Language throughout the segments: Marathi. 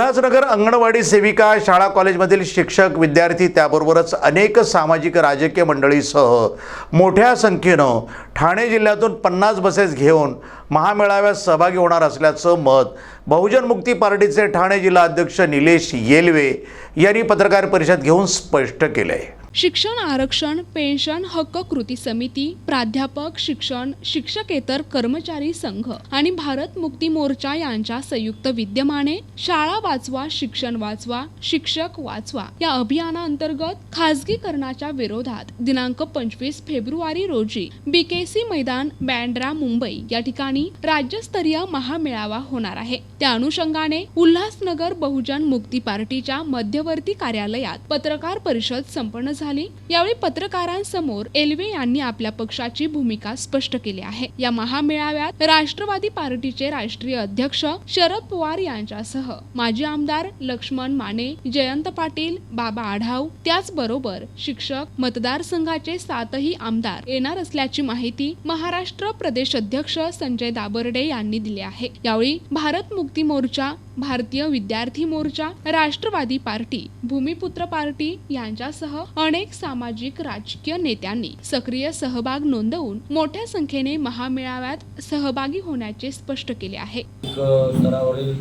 उल्हासनगर अंगणवाडी सेविका शाळा कॉलेजमधील शिक्षक विद्यार्थी त्याबरोबरच अनेक सामाजिक राजकीय मंडळीसह मोठ्या संख्येनं ठाणे जिल्ह्यातून पन्नास बसेस घेऊन महामेळाव्यात सहभागी होणार असल्याचं मत बहुजन मुक्ती पार्टीचे ठाणे जिल्हा अध्यक्ष निलेश येलवे यांनी पत्रकार परिषद घेऊन स्पष्ट केलं आहे शिक्षण आरक्षण पेन्शन हक्क कृती समिती प्राध्यापक शिक्षण शिक्षकेतर कर्मचारी संघ आणि भारत मुक्ती मोर्चा यांच्या संयुक्त विद्यमाने शाळा वाचवा शिक्षण वाचवा शिक्षक वाचवा या अभियानाअंतर्गत खासगीकरणाच्या विरोधात दिनांक पंचवीस फेब्रुवारी रोजी बीकेसी मैदान बँड्रा मुंबई या ठिकाणी राज्यस्तरीय महामेळावा होणार आहे. त्या अनुषंगाने उल्हासनगर बहुजन मुक्ती पार्टीच्या मध्यवर्ती कार्यालयात पत्रकार परिषद संपन्न झाली यावेळी पत्रकारांसमोर एल्वे यांनी आपल्या पक्षाची भूमिका स्पष्ट केली आहे. या महामेळाव्यात राष्ट्रवादी पार्टीचे राष्ट्रीय अध्यक्ष शरद पवार यांच्यासह माजी आमदार लक्ष्मण माने जयंत पाटील बाबा आढाव त्याचबरोबर शिक्षक मतदारसंघाचे सातही आमदार येणार असल्याची माहिती महाराष्ट्र प्रदेश अध्यक्ष संजय दाबर्डे यांनी दिली आहे. यावेळी भारत मुक्ती मोर्चा भारतीय विद्यार्थी मोर्चा राष्ट्रवादी पार्टी भूमिपुत्र पार्टी यांच्यासह अनेक सामाजिक राजकीय नेत्यांनी सक्रिय सहभाग नोंदवून मोठ्या संख्येने महामेळाव्यात सहभागी होण्याचे स्पष्ट केले आहे. स्तरावरील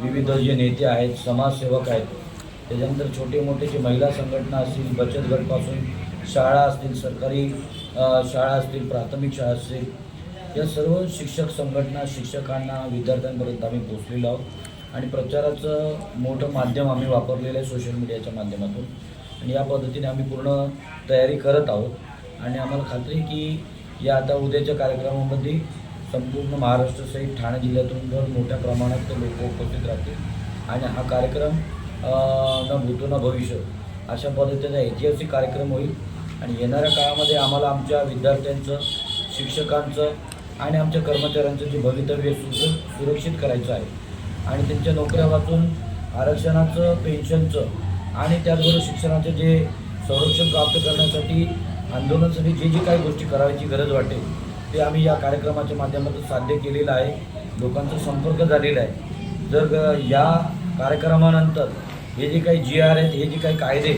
विविध जे नेते आहेत समाजसेवक आहेत त्याच्यानंतर छोटे मोठे जे महिला संघटना असतील बचत गटपासून शाळा असतील सरकारी शाळा असतील प्राथमिक शाळा असतील या सर्व शिक्षक संघटना शिक्षकांना विद्यार्थ्यांपर्यंत आम्ही पोचलेलो आहोत. आणि प्रचाराचं मोठं माध्यम आम्ही वापरलेलं आहे सोशल मीडियाच्या माध्यमातून. आणि या पद्धतीने आम्ही पूर्ण तयारी करत आहोत. आणि आम्हाला खात्री की या आता उद्याच्या कार्यक्रमामध्ये संपूर्ण महाराष्ट्रासहित ठाणे जिल्ह्यातून भर मोठ्या प्रमाणात लोक उपस्थित राहतील आणि हा कार्यक्रम न भूतो ना भविष्य अशा पद्धतीचा ऐतिहासिक कार्यक्रम होईल. आणि येणाऱ्या काळामध्ये आम्हाला आमच्या विद्यार्थ्यांचं शिक्षकांचं आणि आमच्या कर्मचाऱ्यांचं जे भवितव्य सुर सुरक्षित करायचं आहे आणि त्यांच्या नोकऱ्या वाचून आरक्षणाचं पेन्शनचं आणि त्याचबरोबर शिक्षणाचं जे संरक्षण प्राप्त करण्यासाठी आंदोलनासाठी जे जे काही गोष्टी करायची गरज वाटेल ते आम्ही या कार्यक्रमाच्या माध्यमातून साध्य केलेलं आहे. लोकांचा संपर्क झालेला आहे. जर या कार्यक्रमानंतर हे जे काही जी आर आहेत हे जे काही कायदे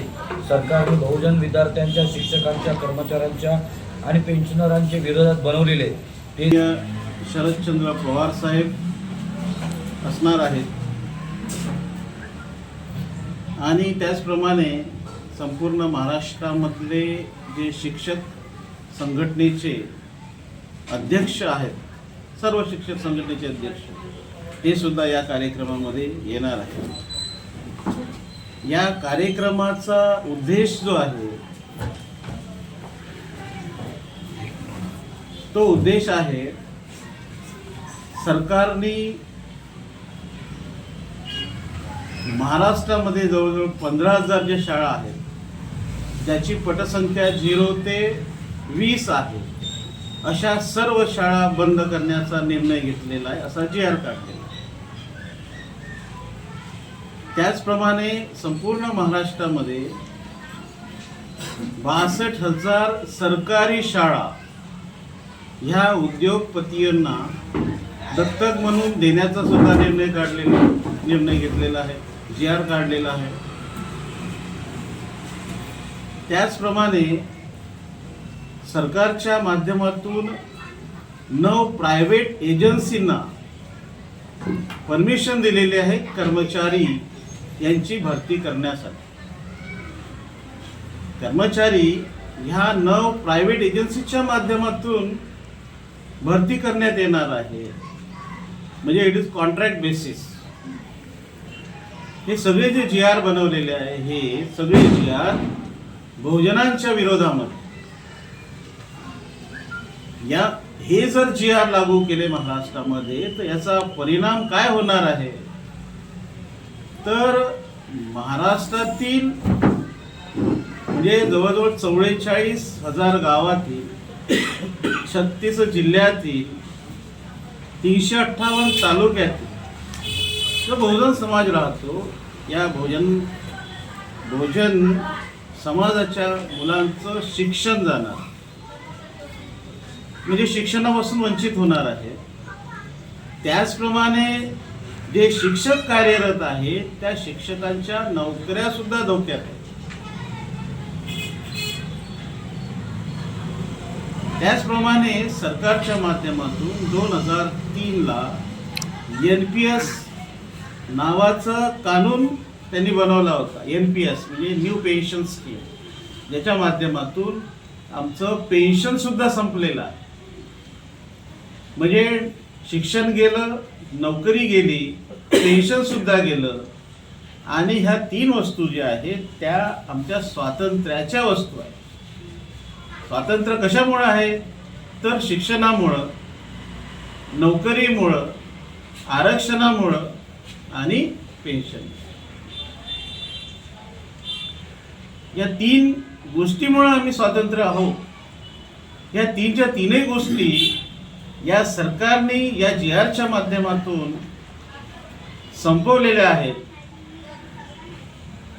सरकारने बहुजन विद्यार्थ्यांच्या शिक्षकांच्या कर्मचाऱ्यांच्या आणि पेन्शनरांच्या विरोधात बनवलेले आहेत, ते शरदचंद्र पवार साहेब असणार आहेत. आणि त्याचप्रमाणे संपूर्ण महाराष्ट्रामधले जे शिक्षक संघटनेचे अध्यक्ष आहेत सर्व शिक्षक संघटनेचे अध्यक्ष हे सुद्धा या कार्यक्रमामध्ये येणार आहे या कार्यक्रमाचा उद्देश जो आहे तो उद्देश आहे सरकारने महाराष्ट्रामध्ये जवळजवळ पंधरा हजार ज्या शाळा आहेत ज्याची पटसंख्या झिरो ते वीस आहे अशा सर्व शाळा बंद करण्याचा निर्णय घेतलेला आहे असा जी आर काढलेला त्याचप्रमाणे संपूर्ण महाराष्ट्रामध्ये बासष्ट हजार सरकारी शाळा ह्या उद्योगपतींना दत्तक म्हणून देण्याचा सुद्धा निर्णय काढलेला निर्णय घेतलेला आहे. जी आर काढलेला आहे. त्याचप्रमाणे सरकारच्या माध्यमातून नऊ प्रायव्हेट एजन्सींना परमिशन दिलेली आहे कर्मचारी यांची भरती करण्यासाठी. कर्मचारी ह्या नऊ प्रायव्हेट एजन्सीच्या माध्यमातून भरती करण्यात येणार आहे. म्हणजे इट इज कॉन्ट्रॅक्ट बेसिस हे सगळे जे जी आर बनवलेले आहे हे सगळे जी आर बहुजनांच्या विरोधामध्ये. या हे जर जी आर लागू केले महाराष्ट्रामध्ये तर याचा परिणाम काय होणार आहे? तर महाराष्ट्रातील म्हणजे जवळजवळ चौवेचाळीस हजार गावातील छत्तीस जिल्ह्यातील तीनशे अठ्ठावन्न तालुक्यातील जो बहुजन समाज राहतो. या बहुजन बहुजन समाजाच्या मुलांचं शिक्षण जाणार. म्हणजे शिक्षणापासून वंचित होणार आहे. त्याचप्रमाणे जे शिक्षक कार्यरत आहेत त्या शिक्षकांच्या नोकऱ्या सुद्धा धोक्यात आहेत. त्याचप्रमाणे सरकारच्या माध्यमातून दोन हजार तीनला एन पी एस नावाचं कानून त्यांनी बनवला होता एन पी एस म्हणजे न्यू पेन्शन स्कीम ज्याच्या माध्यमातून आमचं पेन्शन सुद्धा संपलेलं आहे. म्हणजे शिक्षण गेलं नोकरी गेली पेन्शन सुद्धा गेलं आणि ह्या तीन वस्तू ज्या आहेत त्या आमच्या स्वातंत्र्याच्या वस्तू आहेत. स्वातंत्र्य कशामुळं आहे? तर शिक्षणामुळं नोकरीमुळं आरक्षणामुळं आणि पेन्शन. या तीन गोष्टीमुळे आम्ही स्वातंत्र्य आहोत. या तीनच्या तीनही गोष्टी या सरकारने या जी आरच्या माध्यमातून संपवलेल्या आहेत.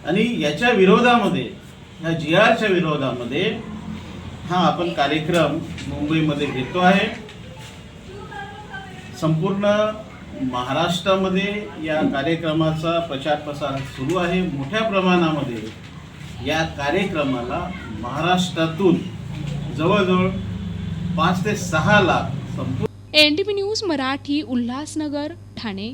आणि याच्या विरोधामध्ये या जी आरच्या विरोधामध्ये हा आपण कार्यक्रम मुंबईमध्ये घेतो आहे. संपूर्ण महाराष्ट्रामध्ये या कार्यक्रमाचा प्रचार प्रसार सुरू आहे. मोठ्या प्रमाणामध्ये या कार्यक्रमाला महाराष्ट्रातून जवळजवळ पाच ते सहा लाख संपूर्ण N T news Marathi Ulhasnagar Thane.